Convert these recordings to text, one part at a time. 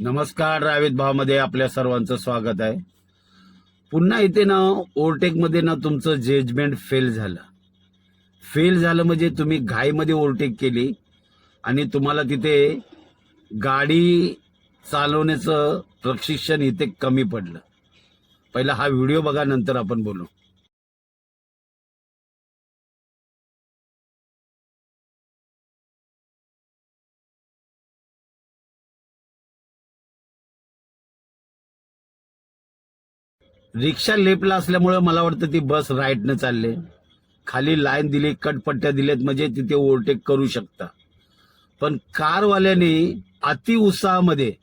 नमस्कार रावेत भावमध्ये आपल्या सर्वांचं स्वागत आहे. पुन्हा इथे ना ओव्हरटेकमध्ये ना तुमचं जजमेंट फेल झालं. फेल झालं म्हणजे तुम्ही घाईमध्ये ओव्हरटेक केली आणि तुम्हाला तिथे गाडी चालवण्याचं प्रशिक्षण इथे कमी पडलं. पहिला हा व्हिडिओ बघा नंतर आपण बोलू. रिक्षा लेपला असल्यामुळं मला वाटतं ती बस राईटनं चालले. खाली लाईन दिली कटपट्ट्या दिल्यात म्हणजे तिथे ओव्हरटेक करू शकता. पण कारवाल्याने अति उत्साहामध्ये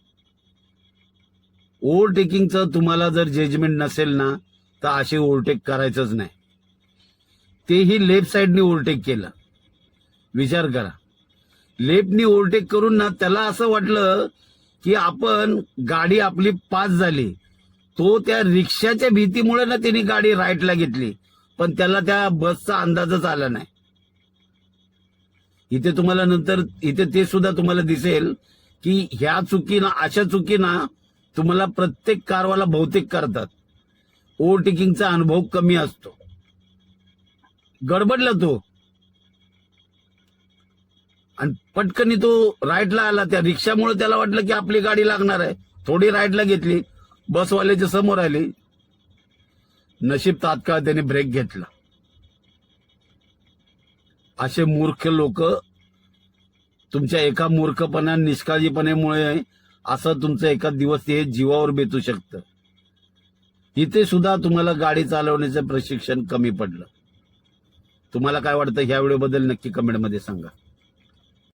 ओव्हरटेकिंगचं तुम्हाला जर जजमेंट नसेल ना तर असे ओव्हरटेक करायचंच नाही. तेही लेफ्ट साईडने ओव्हरटेक केलं. विचार करा. लेफ्टनी ओव्हरटेक करून ना त्याला असं वाटलं की आपण गाडी आपली पास झाली. तो त्या रिक्षाच्या भीतीमुळे ना त्यांनी गाडी राईटला घेतली. पण त्याला त्या बसचा अंदाजच आला नाही. इथे तुम्हाला नंतर इथे ते सुद्धा तुम्हाला दिसेल की ह्या चुकीना अशा चुकीना तुम्हाला प्रत्येक कारवाला बहुतेक करतात. ओव्हरटेकिंगचा अनुभव कमी असतो. गडबडला तो. आणि पटकनी तो राईटला आला. त्या रिक्षामुळे त्याला वाटलं की आपली गाडी लागणार आहे. थोडी राईटला घेतली. बसवाल्याच्या समोर आली नशीब तात्काळ त्याने ब्रेक घेतला. असे मूर्ख लोक तुमच्या एका मूर्खपणा निष्काळजीपणेमुळे असं तुमचं एका दिवस हे जीवावर बेतू शकतं. इथे सुद्धा तुम्हाला गाडी चालवण्याचं प्रशिक्षण कमी पडलं. तुम्हाला काय वाटतं? ह्या व्हिडिओबद्दल नक्की कमेंटमध्ये सांगा.